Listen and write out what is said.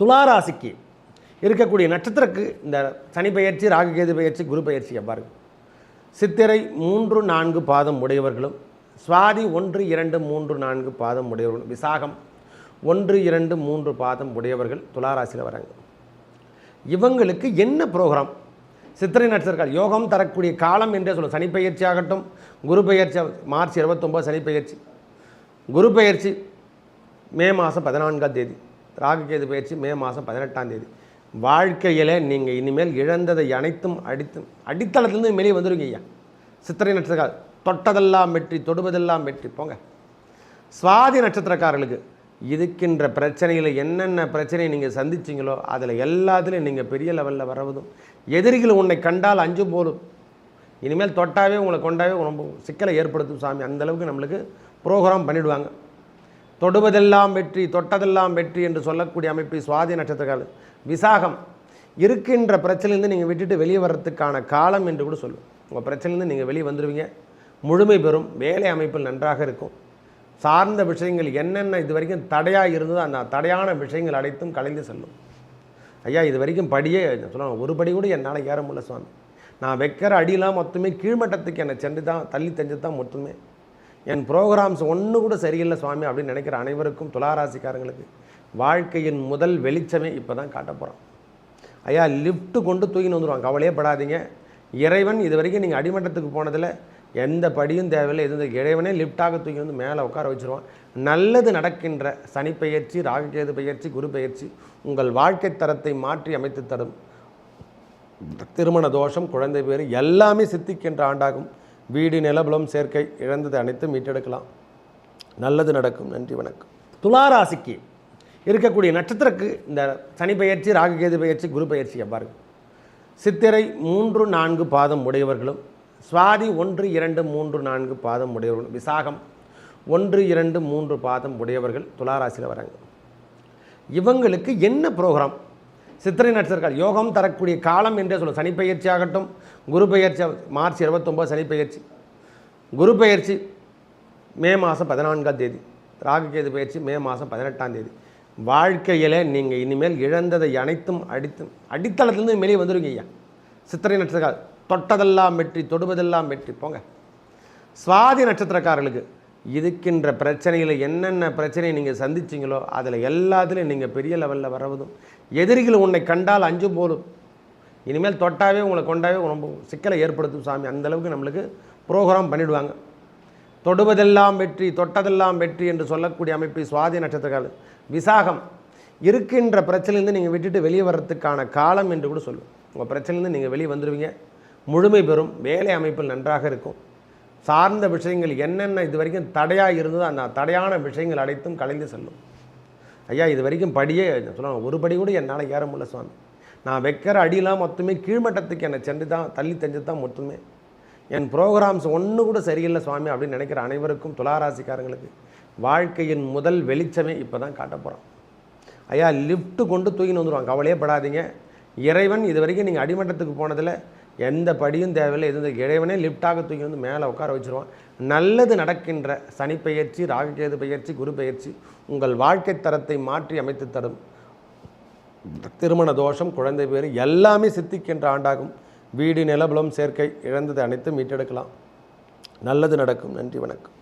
துளாராசிக்கு இருக்கக்கூடிய நட்சத்திரக்கு இந்த சனி பயிற்சி ராகுகேது பயிற்சி குரு பெயர்ச்சி எவ்வாறு? சித்திரை மூன்று நான்கு பாதம் உடையவர்களும் சுவாதி ஒன்று இரண்டு மூன்று நான்கு பாதம் உடையவர்களும் விசாகம் ஒன்று இரண்டு மூன்று பாதம் உடையவர்கள் துளாராசியில் வராங்க. இவங்களுக்கு என்ன ப்ரோக்ராம்? சித்திரை நட்சத்திரங்கள் யோகம் தரக்கூடிய காலம் என்றே சொல்லும் சனி பயிற்சி ஆகட்டும் குரு பயிற்சி மார்ச் இருபத்தொம்போது சனி பயிற்சி குரு பயிற்சி மே மாதம் பதினான்காம் தேதி. ராகுகேது பயிற்சி மே மாதம் பதினெட்டாம் தேதி. வாழ்க்கையில் நீங்கள் இனிமேல் இழந்ததை அனைத்தும் அடித்து அடித்தளத்துலேருந்து வெளியே வந்துருங்க ஐயா. சித்திரை நட்சத்திரக்கார் தொட்டதெல்லாம் வெற்றி தொடுவதெல்லாம் வெற்றி. போங்க. சுவாதி நட்சத்திரக்காரர்களுக்கு இருக்கின்ற பிரச்சனையில் என்னென்ன பிரச்சனையை நீங்கள் சந்திச்சிங்களோ அதில் எல்லாத்துலேயும் நீங்கள் பெரிய லெவலில் வரவதும் எதிரிகள் உன்னை கண்டால் அஞ்சும் போலும் இனிமேல் தொட்டாவே உங்களை கொண்டாவே ரொம்ப சிக்கலை ஏற்படுத்தும் சாமி. அந்த அளவுக்கு நம்மளுக்கு ப்ரோக்ராம் பண்ணிவிடுவாங்க தொடுவதெல்லாம் வெற்றி தொட்டதெல்லாம் வெற்றி என்று சொல்லக்கூடிய அமைப்பு சுவாதி நட்சத்திரக்காரர்கள் விசாகம். இருக்கின்ற பிரச்சனையிலேருந்து நீங்கள் விட்டுட்டு வெளியே வர்றதுக்கான காலம் என்று கூட சொல்லும் உங்கள் பிரச்சனையிலேருந்து நீங்கள் வெளியே வந்துடுவீங்க முழுமை பெறும் வேலை அமைப்பில் நன்றாக இருக்கும். சார்ந்த விஷயங்கள் என்னென்ன இது வரைக்கும் தடையாக இருந்ததோ அந்த தடையான விஷயங்கள் அனைத்தும் கலைந்து செல்லும். ஐயா இது வரைக்கும் படியே சொல்லலாம் ஒரு படி கூட என்னால் ஏற முடியல சுவாமி. நான் வைக்கிற அடியெல்லாம் மொத்தமே கீழ்மட்டத்துக்கு என்னை சென்று தான் தள்ளி தெஞ்சு தான் மொத்தமே. என் ப்ரோக்ராம்ஸ் ஒன்று கூட சரியில்லை சுவாமி அப்படின்னு நினைக்கிற அனைவருக்கும் துளாராசிக்காரங்களுக்கு வாழ்க்கையின் முதல் வெளிச்சமே இப்போ தான் காட்ட போகிறோம் ஐயா லிஃப்ட்டு கொண்டு தூக்கின்னு வந்துடுவாங்க கவலையே படாதீங்க. இறைவன் இது வரைக்கும் நீங்கள் அடிமட்டத்துக்கு போனதில் எந்த படியும் தேவையில்லை. எது இறைவனே லிஃப்டாக தூக்கி வந்து மேலே உட்கார வச்சுருவான். நல்லது நடக்கின்ற சனி பெயர்ச்சி ராகுகேது பயிற்சி குரு பயிற்சி உங்கள் வாழ்க்கை தரத்தை மாற்றி அமைத்து தரும். திருமண தோஷம் குழந்தை பேர் எல்லாமே சித்திக்கின்ற ஆண்டாகும். வீடு நிலபலம் சேர்க்கை இழந்தது அனைத்தும் மீட்டெடுக்கலாம். நல்லது நடக்கும். நன்றி வணக்கம். துளாராசிக்கு இருக்கக்கூடிய நட்சத்திரக்கு இந்த சனி பயிற்சி ராகுகேது பயிற்சி குரு பயிற்சி எவ்வாறு? சித்திரை மூன்று நான்கு பாதம் உடையவர்களும் சுவாதி ஒன்று இரண்டு மூன்று நான்கு பாதம் உடையவர்களும் விசாகம் ஒன்று இரண்டு மூன்று பாதம் உடையவர்கள் துளாராசியில் வராங்க. இவங்களுக்கு என்ன ப்ரோக்ராம் சித்திரை நட்சத்திரங்கள் யோகம் தரக்கூடிய காலம் என்றே சொல்லும் சனி ஆகட்டும் குரு பெயர்ச்சி மார்ச் இருபத்தொம்போது சனி பெயர்ச்சி. குரு பெயர்ச்சி மே மாதம் பதினான்காம் தேதி. ராகுகேது பயிற்சி மே மாதம் பதினெட்டாம் தேதி. வாழ்க்கையில் நீங்கள் இனிமேல் இழந்ததை அனைத்தும் அடித்து அடித்தளத்துலேருந்து வெளியே வந்துடுங்க ஐயா. சித்திரை நட்சத்திரக்கார் தொட்டதெல்லாம் வெற்றி தொடுவதெல்லாம் வெற்றி. போங்க. சுவாதி நட்சத்திரக்காரர்களுக்கு இருக்கின்ற பிரச்சனையில் என்னென்ன பிரச்சனையை நீங்கள் சந்திச்சிங்களோ அதில் எல்லாத்துலேயும் நீங்கள் பெரிய லெவலில் வரவதும். எதிரிகள் உன்னை கண்டால் அஞ்சும் போலும் இனிமேல் தொட்டாவே உங்களை கொண்டாவே ரொம்ப சிக்கலை ஏற்படுத்தும் சாமி. அந்த அளவுக்கு நம்மளுக்கு ப்ரோக்ராம் பண்ணிவிடுவாங்க தொடுவதெல்லாம் வெற்றி தொட்டதெல்லாம் வெற்றி என்று சொல்லக்கூடிய அமைப்பு சுவாதி நட்சத்திரக்காரர்கள். விசாகம். இருக்கின்ற பிரச்சனையிலேருந்து நீங்கள் விட்டுட்டு வெளியே வர்றதுக்கான காலம் என்று கூட சொல்லும் உங்கள் பிரச்சனையிலேருந்து நீங்கள் வெளியே வந்துடுவீங்க முழுமை பெறும். வேலை அமைப்பில் நன்றாக இருக்கும். சார்ந்த விஷயங்கள் என்னென்ன இது வரைக்கும் தடையாக இருந்ததோ அந்த தடையான விஷயங்கள் அனைத்தும் கலைந்து செல்லும். ஐயா இது வரைக்கும் படியே சொல்லுவாங்க ஒரு படி கூட என்னால் ஏற முடியல சுவாமி. நான் வைக்கிற அடியெல்லாம் மொத்தமே கீழ்மட்டத்துக்கு என்னை சென்று தான் தள்ளி தெஞ்சு தான் மொத்தமே. என் ப்ரோக்ராம்ஸ் ஒன்று கூட சரியில்லை சுவாமி அப்படின்னு நினைக்கிற அனைவருக்கும் துளாராசிக்காரங்களுக்கு வாழ்க்கையின் முதல் வெளிச்சமே இப்போ தான் காட்ட போகிறோம் ஐயா லிஃப்ட்டு கொண்டு தூக்கின்னு வந்துடுவாங்க கவலையே படாதீங்க. இறைவன் இது வரைக்கும் நீங்கள் அடிமட்டத்துக்கு போனதில் எந்த படியும் தேவையில்லை. எதுவும் இறைவனே லிஃப்டாக தூக்கி வந்து மேலே உட்கார வச்சுருவான். நல்லது நடக்கின்ற சனி பெயர்ச்சி பயிற்சி குரு பயிற்சி உங்கள் வாழ்க்கை தரத்தை மாற்றி அமைத்து தரும். திருமண தோஷம் குழந்தை பேர் எல்லாமே சித்திக்கின்ற ஆண்டாகும். வீடு நிலபலம் சேர்க்கை இழந்தது அனைத்தும் மீட்டெடுக்கலாம். நல்லது நடக்கும். நன்றி வணக்கம்.